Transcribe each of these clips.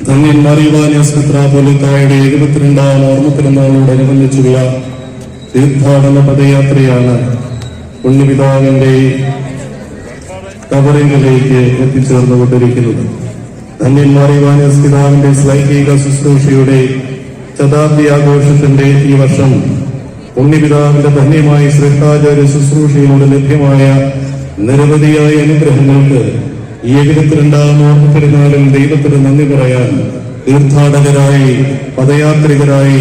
ധന്യൻ മറിവാനിയസ് മെത്രാപോലിത്തായുടെ എഴുപത്തിരണ്ടാം ഓർമ്മ തിരുനാളോടനുബന്ധിച്ചുള്ള തീർത്ഥാടന പദയാത്രയാണ് പുണ്യപിതാവിന്റെ കവറിംഗിലേക്ക് എത്തിച്ചേർന്നുകൊണ്ടിരിക്കുന്നത്. തന്നെ മറിവാനിയസ് പിതാവിന്റെ സ്വൈകിക ശുശ്രൂഷയുടെ ശതാബ്ദി ആഘോഷത്തിന്റെ ഈ വർഷം പുണ്യപിതാവിന്റെ ധന്യമായി ശ്രദ്ധാചാര്യ ശുശ്രൂഷയിലൂടെ ലഭ്യമായ നിരവധിയായ അനുഗ്രഹങ്ങൾക്ക് ഈ എഴുപത്തിരണ്ടാം ഓർമ്മ പെരുന്നാളിൽ ദൈവത്തിന് നന്ദി പറയാൻ തീർത്ഥാടകരായി പദയാത്രികരായി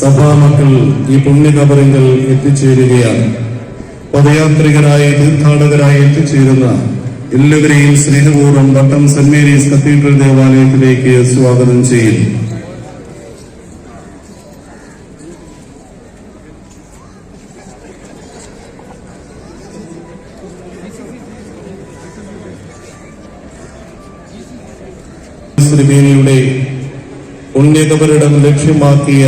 സഭാ മക്കൾ ഈ പുണ്യകബറിങ്കൽ എത്തിച്ചേരുകയാണ്. പദയാത്രികരായി തീർത്ഥാടകരായി എത്തിച്ചേരുന്ന എല്ലാവരെയും സ്നേഹപൂർവം വട്ടം സെന്റ് മേരീസ് കത്തീഡ്രൽ ദേവാലയത്തിലേക്ക് സ്വാഗതം ചെയ്യുന്നു ശ്രീമേനിയുടെ പുണ്യകപരിടം ലക്ഷ്യമാക്കിയ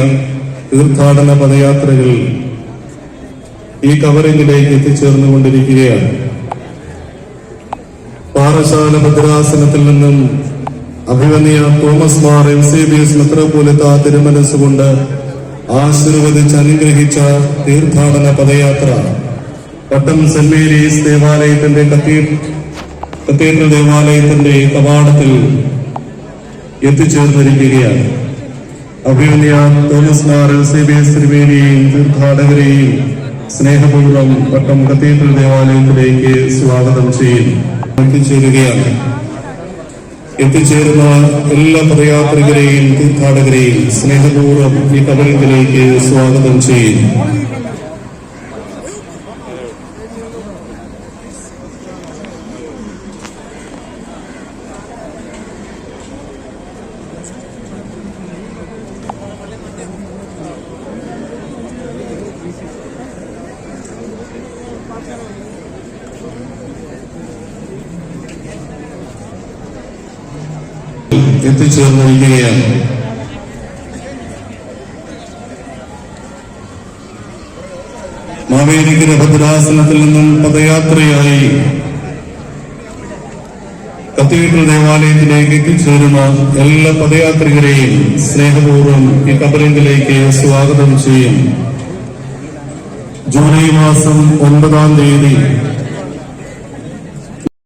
തീർത്ഥാടന പദയാത്രകൾ ഈ കവറിംഗിലേക്ക് എത്തിച്ചേർന്നുകൊണ്ടിരിക്കുകയാണ്. പാറശാല ഭദ്രാസനത്തിൽ നിന്നും Abhimanya Thomas Mar M C B S Metropolitha തിരുമനസ്സുകൊണ്ട് ആശീർവദിച്ച് അനുഗ്രഹിച്ച തീർത്ഥാടന പദയാത്ര. പട്ടം സെന്റ് മേരീസ് ദേവാലയത്തിന്റെ കത്തീ- കത്തീഡ്രൽ ദേവാലയത്തിന്റെ കവാടത്തിൽ എത്തിച്ചേർന്നിരിക്കുകയാണ്. Abhimanya Thomas Mar L C B S ത്രിവേദിയെയും തീർത്ഥാടകരെയും സ്നേഹപൂർവം പട്ടം കത്തീഡ്രൽ ദേവാലയത്തിലേക്ക് സ്വാഗതം ചെയ്യുന്നു. എത്തിച്ചേരുകയാണ്. എത്തിച്ചേരുന്ന എല്ലാ പദയാത്രികരെയും തീർത്ഥാടകരെയും സ്നേഹപൂർവം ഈ കവലത്തിലേക്ക് സ്വാഗതം ചെയ്യുന്നു. എത്തിച്ചേർന്നിരിക്കുകയാണ്. മാവേലിക്കര ഭദ്രാസനത്തിൽ നിന്നും പദയാത്രയായി കത്തീഡ്രൽ ദേവാലയത്തിലേക്ക് എത്തിച്ചേരുന്ന എല്ലാ പദയാത്രികരെയും സ്നേഹപൂർവം ഈ കബറിംഗിലേക്ക് സ്വാഗതം ചെയ്യും. ജൂലൈ മാസം ഒൻപതാം തീയതി